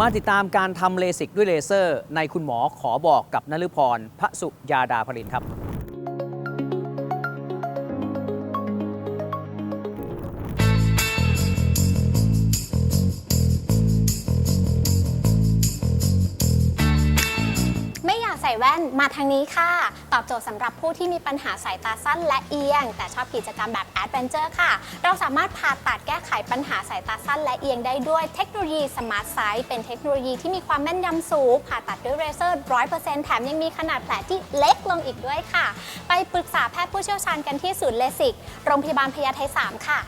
มาติดตามการทำเลสิกด้วยเลเซอร์ ในคุณหมอขอบอกกับนฤพรพระสุยาดาพรินครับ ส่แว่นมาทางนี้ค่ะ ตอบโจทย์สำหรับผู้ที่มีปัญหาสายตาสั้นและเอียง แต่ชอบกิจกรรมแบบแอดเวนเจอร์ค่ะ เราสามารถผ่าตัดแก้ไขปัญหาสายตาสั้นและเอียงได้ด้วยเทคโนโลยีสมาร์ทไซส์เป็นเทคโนโลยีที่มีความแม่นยำสูง ผ่าตัดด้วยเลเซอร์100%แถมยังมีขนาดแผลที่เล็กลงอีกด้วยค่ะ ไปปรึกษาแพทย์ผู้เชี่ยวชาญกันที่ศูนย์เลสิกโรงพยาบาลพญาไท3ค่ะ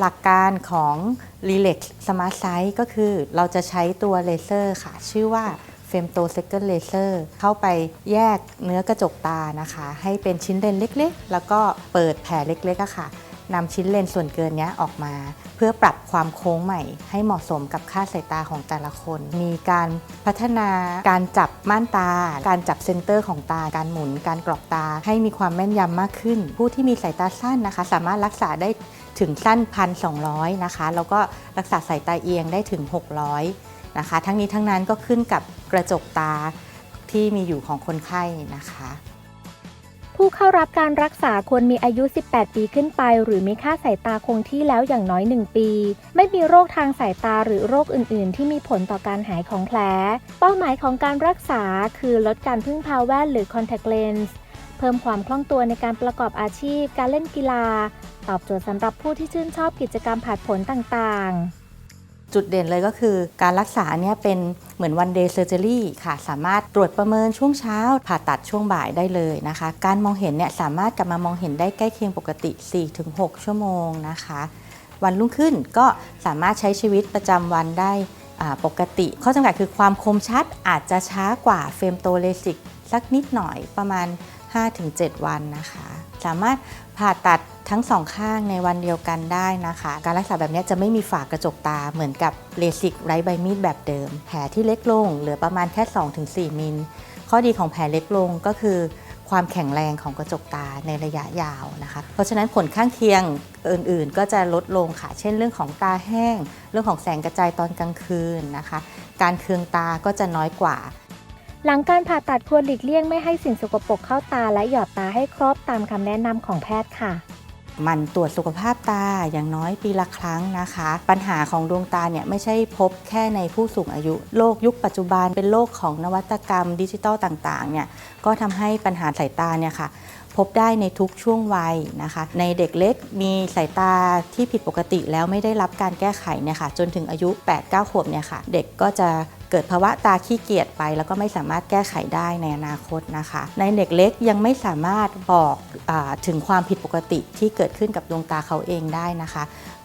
หลักการของ Relax Smart Sight ก็คือเราจะใช้ตัวเลเซอร์ค่ะ ชื่อว่า Femto Second Laser เข้าไปแยกเนื้อกระจกตานะคะ ให้เป็นชิ้นเลนเล็กๆ แล้วก็เปิดแผลเล็กๆค่ะนำชิ้นเลนส่วนเกินนี้ออกมา เพื่อปรับความโค้งใหม่ให้เหมาะสมกับค่าสายตาของแต่ละคน มีการพัฒนาการจับม่านตา การจับเซนเตอร์ของตา การหมุน การกรอกตา ให้มีความแม่นยำมากขึ้น ผู้ที่มีสายตาสั้นนะคะ สามารถรักษาได้ ถึงสั้น 1,200 นะคะ แล้วก็รักษาสายตาเอียงได้ถึง 600 นะคะ ทั้งนี้ทั้งนั้นก็ขึ้นกับกระจกตาที่มีอยู่ของคนไข้นะคะ ผู้เข้ารับการรักษาควรมีอายุ 18 ปีขึ้นไป หรือมีค่าสายตาคงที่แล้วอย่างน้อย 1 ปี ไม่มีโรคทางสายตาหรือโรคอื่น ๆ ที่มีผลต่อการหายของแผล เป้าหมายของการรักษาคือลดการพึ่งพาแว่นหรือ contact lens เพิ่มความคล่องตัวในการประกอบอาชีพ การเล่นกีฬา ตอบโจทย์สำหรับผู้ที่ชื่นชอบกิจกรรมผาดผลต่างๆจุดเด่นเลยก็คือการรักษาเนี่ยเป็นเหมือนวันเดย์เซอร์เจอรี่ค่ะ สามารถตรวจประเมินช่วงเช้า ผ่าตัดช่วงบ่ายได้เลยนะคะ การมองเห็นเนี่ยสามารถกลับมามองเห็นได้ใกล้เคียงปกติ 4-6 ชั่วโมงนะคะ วันรุ่งขึ้นก็สามารถใช้ชีวิตประจำวันได้ปกติ ข้อจำกัดคือความคมชัดอาจจะช้ากว่าเฟรมโตเลสิกสักนิดหน่อยประมาณ 5-7 วันนะคะ สามารถผ่าตัด ทั้งสองข้างในวันเดียวกันได้นะคะ การรักษาแบบนี้จะไม่มีฝากระจกตาเหมือนกับเลสิกไร้ใบมีดแบบเดิม แผลที่เล็กลงเหลือประมาณแค่ 2-4 มิล ข้อดีของแผลเล็กลงก็คือความแข็งแรงของกระจกตาในระยะยาวนะคะ เพราะฉะนั้นผลข้างเคียงอื่นๆ ก็จะลดลงค่ะ เช่นเรื่องของตาแห้ง เรื่องของแสงกระจายตอนกลางคืนนะคะ การเคืองตาก็จะน้อยกว่า หลังการผ่าตัดควรหลีกเลี่ยงไม่ให้สิ่งสกปรกเข้าตาและหยอดตาให้ครบตามคำแนะนำของแพทย์ค่ะ มันตรวจสุขภาพตาอย่างน้อยปีละครั้งนะคะ ปัญหาของดวงตาเนี่ยไม่ใช่พบแค่ในผู้สูงอายุ โลกยุคปัจจุบันเป็นโลกของนวัตกรรมดิจิทัลต่างๆเนี่ยก็ทำให้ปัญหาสายตาเนี่ยค่ะพบได้ในทุกช่วงวัยนะคะ ในเด็กเล็กมีสายตาที่ผิดปกติแล้วไม่ได้รับการแก้ไขเนี่ยค่ะจนถึงอายุ 8-9 ขวบเนี่ยค่ะ เด็กก็จะ เกิดภาวะตาขี้เกียจไป แล้วก็ไม่สามารถแก้ไขได้ในอนาคตนะคะ ในเด็กเล็กยังไม่สามารถบอกอถึงความผิดปกติที่เกิดขึ้นกับดวงตาเขาเองได้นะคะ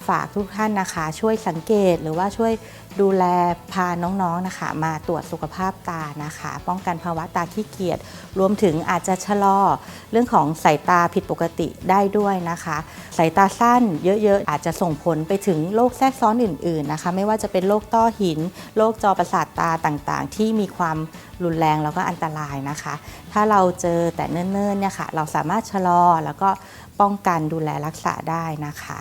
ฝากทุกท่านนะคะ ช่วยสังเกตหรือว่าช่วยดูแลพาน้องๆนะคะ มาตรวจสุขภาพตานะคะ ป้องกันภาวะตาขี้เกียจรวมถึงอาจจะชะลอ เรื่องของสายตาผิดปกติได้ด้วยนะคะสายตาสั้นเยอะๆ อาจจะส่งผลไปถึงโรคแทรกซ้อนอื่น ๆนะคะ ไม่ว่าจะเป็นโรคต้อหินโรคจอประสาทตาต่างๆ ที่มีความรุนแรงแล้วก็อันตรายนะคะ ถ้าเราเจอแต่เนิ่นๆเนี่ยค่ะเราสามารถชะลอแล้วก็ป้องกันดูแลรักษาได้นะคะ